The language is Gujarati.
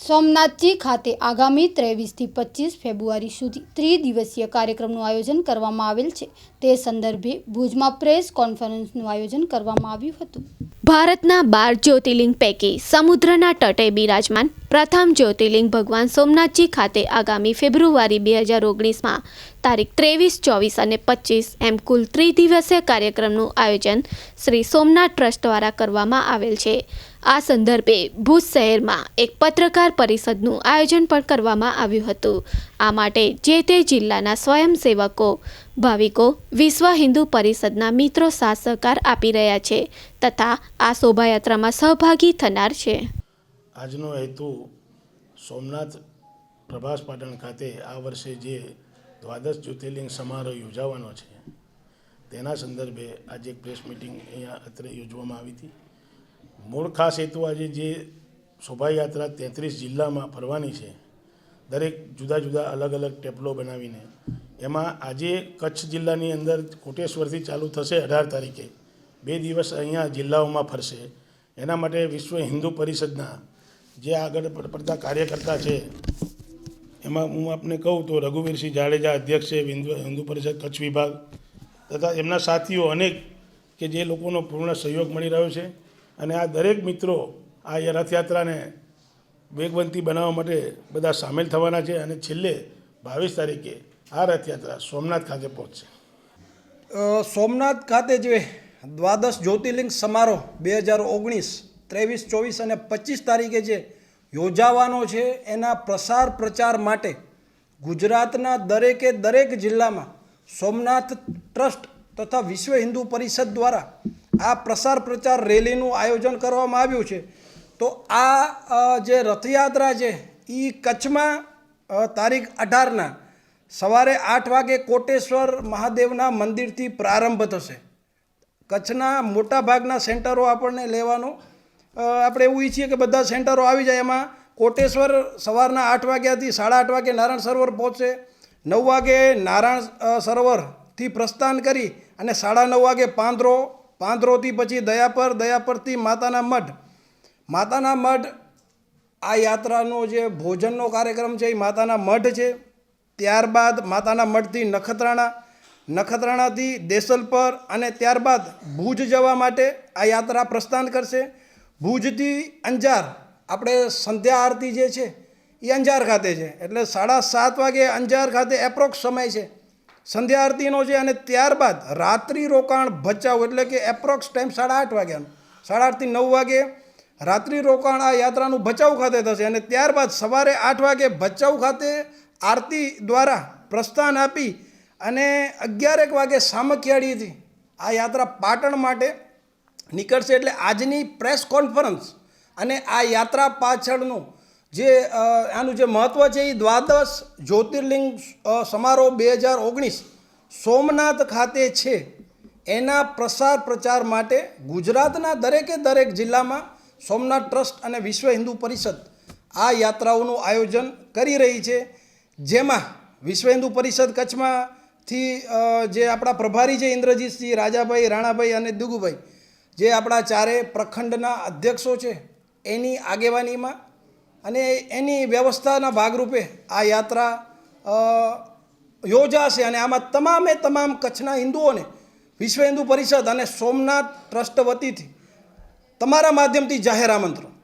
સોમનાથજી ખાતે આગામી ત્રેવીસથી પચીસ ફેબ્રુઆરી સુધી ત્રિદિવસીય કાર્યક્રમનું આયોજન કરવામાં આવેલ છે. તે સંદર્ભે ભુજમાં પ્રેસ કોન્ફરન્સનું આયોજન કરવામાં આવ્યું હતું. ભારતના બાર જ્યોતિર્લિંગ પૈકી સમુદ્રના તટે બિરાજમાન પ્રથમ જ્યોતિર્લિંગ ભગવાન સોમનાથજી ખાતે આગામી ફેબ્રુઆરી બે હજાર ઓગણીસમાં તારીખ ત્રેવીસ, ચોવીસ અને પચીસ એમ કુલ ત્રિદિવસીય કાર્યક્રમનું આયોજન શ્રી સોમનાથ ટ્રસ્ટ દ્વારા કરવામાં આવેલ છે. આ સંદર્ભે ભુજ શહેરમાં એક પત્રકાર પરિષદનું આયોજન પણ કરવામાં આવ્યું હતું. આ માટે જે તે જિલ્લાના સ્વયંસેવકો ભાવિકો વિશ્વ હિન્દુ પરિષદના મિત્રો સાથ સહકાર આપી રહ્યા છે તથા આ શોભાયાત્રામાં સહભાગી થનાર છે. આજનો હેતુ સોમનાથ પ્રભાસ પાટણ ખાતે આ વર્ષે જે દ્વાદશ જ્યોતિર્લિંગ સમારોહ યોજાવાનો છે, તેના સંદર્ભે આજે એક પ્રેસ મિટિંગ અહીંયા અત્રે યોજવામાં આવી હતી. મૂળ ખાસ હેતુ આજે જે શોભાયાત્રા તેત્રીસ જિલ્લામાં ફરવાની છે, દરેક જુદા જુદા અલગ અલગ ટેપલો બનાવીને એમાં આજે કચ્છ જિલ્લાની અંદર કોટેશ્વરથી ચાલુ થશે અઢાર તારીખે. બે દિવસ અહીંયા જિલ્લાઓમાં ફરશે. એના માટે વિશ્વ હિન્દુ પરિષદના જે આગળ પડતા કાર્યકર્તા છે, એમાં હું આપને કહું તો રઘુવીરસિંહ જાડેજા અધ્યક્ષ છે હિન્દુ હિન્દુ પરિષદ કચ્છ વિભાગ તથા એમના સાથીઓ અનેક કે જે લોકોનો પૂર્ણ સહયોગ મળી રહ્યો છે. અને આ દરેક મિત્રો આ રથયાત્રાને વેગવંતી બનાવવા માટે બધા સામેલ થવાના છે અને છેલ્લે બાવીસ તારીખે આ રથયાત્રા સોમનાથ ખાતે પહોંચશે સોમનાથ ખાતે જે દ્વાદશ જ્યોતિર્લિંગ સમારોહ બે હજાર ઓગણીસ, ત્રેવીસ, ચોવીસ અને પચીસ તારીખે જે યોજાવાનો છે, એના પ્રસાર પ્રચાર માટે ગુજરાતના દરેકે દરેક જિલ્લામાં સોમનાથ ટ્રસ્ટ તથા વિશ્વ હિન્દુ પરિષદ દ્વારા આ પ્રસાર પ્રચાર રેલીનું આયોજન કરવામાં આવ્યું છે. તો આ જે રથયાત્રા છે એ કચ્છમાં તારીખ અઢારના સવારે આઠ વાગે કોટેશ્વર મહાદેવના મંદિરથી પ્રારંભ થશે. કચ્છના મોટાભાગના સેન્ટરો આપણને લેવાનો આપણે એવું ઈચ્છીએ કે બધા સેન્ટરો આવી જાય. એમાં કોટેશ્વર સવારના આઠ વાગ્યાથી સાડા આઠ વાગે નારાયણ સરોવર પહોંચશે. નવ વાગે નારાયણ સરોવરથી પ્રસ્થાન કરી અને સાડા નવ વાગે પાંદરો, પાંદરોથી પછી દયાપર, દયાપરથી માતાના મઢ. માતાના મઢ આ યાત્રાનો જે ભોજનનો કાર્યક્રમ છે એ માતાના મઢ છે. ત્યારબાદ માતાના મઢથી નખત્રાણા, નખત્રાણાથી દેસલપર અને ત્યારબાદ ભુજ જવા માટે આ યાત્રા પ્રસ્થાન કરશે. ભુજથી અંજાર, આપણે સંધ્યા આરતી જે છે એ અંજાર ખાતે છે. એટલે સાડા સાત વાગે અંજાર ખાતે એપ્રોક્સ સમય છે. સંધ્યા આરતીનો છે અને ત્યારબાદ રાત્રિ રોકાણ ભચાઉ, એટલે કે એપ્રોક્સ ટાઈમ સાડા આઠ વાગ્યાનો. સાડા આઠથી નવ વાગે રાત્રિ રોકાણ આ યાત્રાનું ભચાઉ ખાતે થશે અને ત્યારબાદ સવારે આઠ વાગે ભચાઉ ખાતે આરતી દ્વારા પ્રસ્થાન આપી અને અગિયારેક વાગે સામખિયાળીથી આ યાત્રા પાટણ માટે નીકળશે એટલે આજની પ્રેસ કોન્ફરન્સ અને આ યાત્રા પાછળનું જે આનું જે મહત્ત્વ છે એ દ્વાદશ જ્યોતિર્લિંગ સમારોહ બે હજાર ઓગણીસ સોમનાથ ખાતે છે. એના પ્રસાર પ્રચાર માટે ગુજરાતના દરેકે દરેક જિલ્લામાં સોમનાથ ટ્રસ્ટ અને વિશ્વ હિન્દુ પરિષદ આ યાત્રાઓનું આયોજન કરી રહી છે. જેમાં વિશ્વ હિન્દુ પરિષદ કચ્છમાંથી જે આપણા પ્રભારી છે ઇન્દ્રજીતસિંહ રાજાભાઈ, રાણાભાઈ અને દુગુભાઈ, જે આપણા ચારે પ્રખંડના અધ્યક્ષો છે, એની આગેવાનીમાં અને એની વ્યવસ્થાના ભાગરૂપે આ યાત્રા યોજાશે અને આમાં તમામે તમામ કચ્છના હિન્દુઓને વિશ્વ હિન્દુ પરિષદ અને સોમનાથ ટ્રસ્ટ વતીથી તમારા માધ્યમથી જાહેર આમંત્રણ.